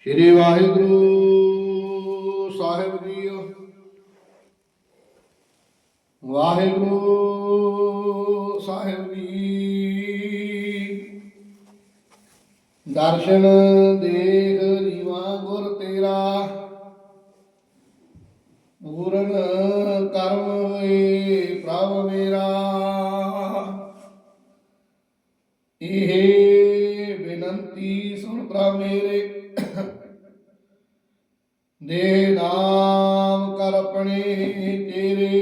ਸ਼੍ਰੀ ਵਾਹਿਗੁਰੂ ਸਾਹਿਬ ਜੀ ਵਾਹਿਗੁਰੂ ਸਾਹਿਬ ਜੀ। ਦਰਸ਼ਨ ਦੇਖ ਜੀਵਾ ਗੁਰ ਤੇਰਾ। ਪੂਰਨ ਕਰਮ ਹੋਏ ਪ੍ਰਭ ਮੇਰਾ। ਇਹ ਬੇਨੰਤੀ ਸੁਣ ਪ੍ਰਭ ਮੇਰੇ। ਦੇ ਨਾਮ ਕਰ ਆਪਣੇ ਤੇਰੇ।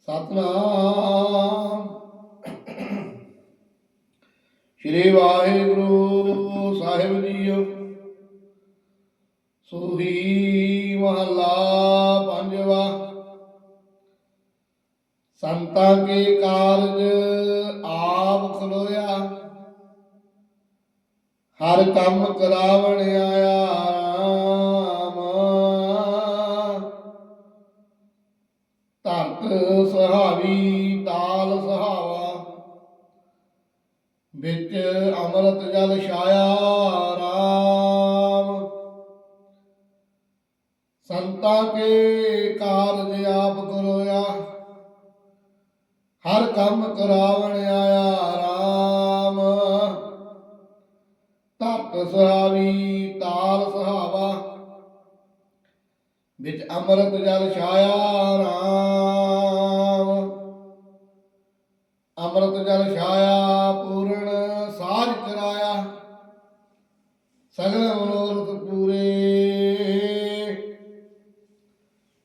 ਸਤਨਾਮ। ਸ਼੍ਰੀ ਵਾਹਿਗੁਰੂ ਸਾਹਿਬ ਜੀਓ। ਸੋਹੀ ਮਹਲਾ ਪੰਜਵਾ। ਸੰਤਾਂ ਕੇ ਕਾਰਜ ਹਰ ਕੰਮ ਕਰਾਵਣ ਆਇਆ ਰਾਮ ਧਰਤ ਸੁਹਾਵੀ, ਤਾਲ ਸੁਹਾਵਾ। ਵਿੱਚ ਅੰਮ੍ਰਿਤ ਜਲ ਛਾਇਆ ਰਾਮ। ਸੰਤਾਂ ਕੇ ਕਾਰਜ ਆਪ ਕਰੋਇਆ। ਹਰ ਕੰਮ ਕਰਾਵਣ ਆਇਆ ਸੁਹਾਵੀ ਤਾਲ ਸੁਹਾਵਾ। ਵਿੱਚ ਅੰਮ੍ਰਿਤ ਜਲ ਛਾਇਆ ਰਾਮ। ਅੰਮ੍ਰਿਤ ਜਲ ਛਾਇਆ, ਪੂਰਨ ਸਾਜ ਕਰਾਇਆ। ਸਗਲ ਮਨੋਰਥ ਪੂਰੇ।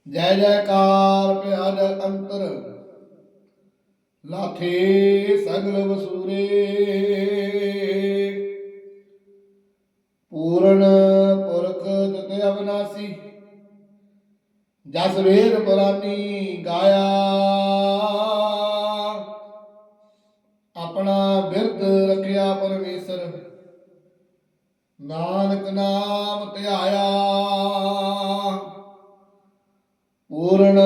ਜੈ ਜੈਕਾਰ ਪਿਆ ਅੰਤਰ। ਲਾਥੇ ਸਗਲ ਵਸੂਰੇ। ਤਤ ਅਬਨਾਸੀ ਜਸ ਵੇਦ ਪੁਰਾਨੀ ਗਾਇਆ। ਆਪਣਾ ਬਿਰਧ ਰੱਖਿਆ ਪਰਮੇਸ਼ਰ। ਨਾਨਕ ਨਾਮ ਧਿਆਇਆ। ਪੂਰਨ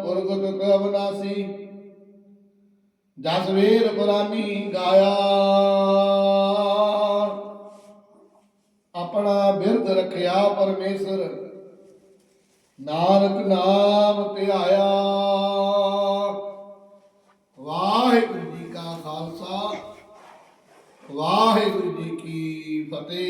ਪੁਰਖ ਤਤ ਅਬਨਾਸੀ ਜਸ ਵੇਦ ਪੁਰਾਨੀ ਗਾਇਆ। ਆਪਣਾ ਬਿਰਧ ਰਖਿਆ ਪਰਮੇਸ਼ਰ। ਨਾਨਕ ਨਾਮ ਧਿਆਇਆ ਵਾਹਿਗੁਰੂ ਜੀ ਕਾ ਖਾਲਸਾ। ਵਾਹਿਗੁਰੂ ਜੀ ਕੀ ਫਤਿਹ।